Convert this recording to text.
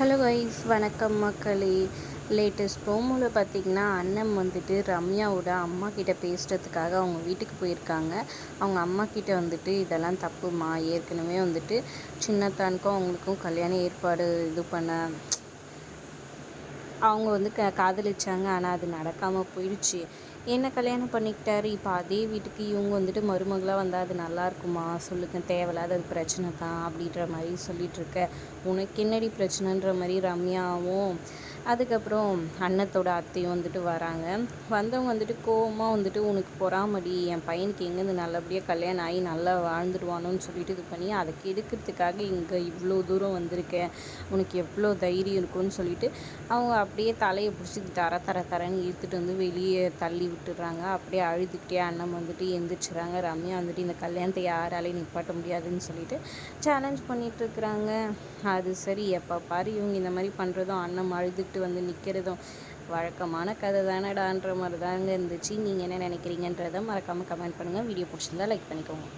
Hello wise வணக்கம் மக்களே. Latest ப்ரோமோவில் பார்த்திங்கன்னா அண்ணன் வந்துட்டு ரம்யாவோட அம்மா கிட்ட பேசுகிறதுக்காக அவங்க வீட்டுக்கு போயிருக்காங்க. அவங்க அம்மா கிட்ட வந்துட்டு இதெல்லாம் தப்புமா? ஏற்கனவே வந்துட்டு சின்னத்தானுக்கும் அவங்களுக்கும் கல்யாண ஏற்பாடு இது பண்ண அவங்க வந்து க காதலிச்சாங்க. ஆனால் அது நடக்காமல் போயிடுச்சு. என்ன கல்யாணம் பண்ணிக்கிட்டாரு? இப்போ அதே வீட்டுக்கு இவங்க வந்துட்டு மருமகளாக வந்தால் அது நல்லா இருக்குமா? சொல்லுங்க தேவையில்லாத அது பிரச்சனை தான் அப்படின்ற மாதிரி சொல்லிகிட்ருக்க உனக்கு என்னடி பிரச்சனைன்ற மாதிரி ரம்யாவும் அதுக்கப்புறம் அன்னத்தோட அத்தையும் வந்துட்டு வராங்க. வந்தவங்க வந்துட்டு கோவமாக வந்துட்டு உனக்கு பொறாமடி என் பையனுக்கு எங்கேருந்து நல்லபடியாக கல்யாணம் ஆகி நல்லா வாழ்ந்துடுவானோன்னு சொல்லிட்டு இது பண்ணி அதை கெடுக்கிறதுக்காக இங்கே இவ்வளோ தூரம் வந்திருக்கேன் உனக்கு எவ்வளோ தைரியம் இருக்கும்னு சொல்லிட்டு அவங்க அப்படியே தலையை பிடிச்சி தர தர தரன்னு இழுத்துட்டு வந்து வெளியே தள்ளி விட்டுடுறாங்க. அப்படியே அழுதுகிட்டே அண்ணன் வந்துட்டு எந்திரிச்சுறாங்க. ரம்யா வந்துட்டு இந்த கல்யாணத்தை யாராலையும் நிப்பாட்ட முடியாதுன்னு சொல்லிட்டு சேலஞ்ச் பண்ணிகிட்ருக்குறாங்க இருக்கிறாங்க. அது சரி எப்போ பாரு இவங்க இந்த மாதிரி பண்ணுறதும் அண்ணன் விட்டு வந்து நிற்கிறதும் வழக்கமான கதை தானடான்ற மாதிரி தாங்க இருந்துச்சு. நீங்கள் என்ன நினைக்கிறீங்கன்றதை மறக்காமல் கமெண்ட் பண்ணுங்கள் வீடியோ பிடிச்சிருந்தா லைக் பண்ணிக்கோங்க.